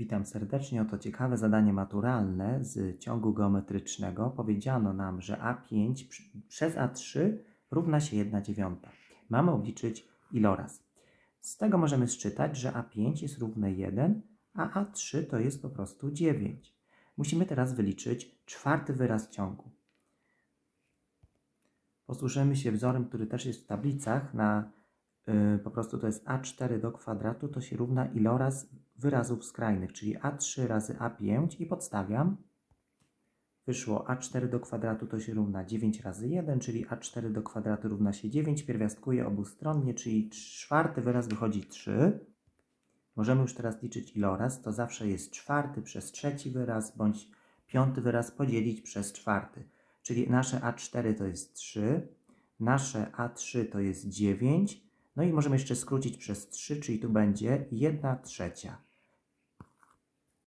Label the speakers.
Speaker 1: Witam serdecznie. Oto ciekawe zadanie maturalne z ciągu geometrycznego. Powiedziano nam, że A5 przy- przez A3 równa się 1 dziewiąta. Mamy obliczyć iloraz. Z tego możemy sczytać, że A5 jest równe 1, a A3 to jest po prostu 9. Musimy teraz wyliczyć czwarty wyraz ciągu. Posłużymy się wzorem, który też jest w tablicach. Na, y, po prostu to jest A4 do kwadratu, to się równa iloraz wyrazów skrajnych, czyli A3 razy A5 i podstawiam. Wyszło A4 do kwadratu to się równa 9 razy 1, czyli A4 do kwadratu równa się 9. Pierwiastkuję obustronnie, czyli czwarty wyraz wychodzi 3. Możemy już teraz liczyć iloraz. To zawsze jest czwarty przez trzeci wyraz, bądź piąty wyraz podzielić przez czwarty. Czyli nasze A4 to jest 3, nasze A3 to jest 9, no i możemy jeszcze skrócić przez 3, czyli tu będzie 1 trzecia.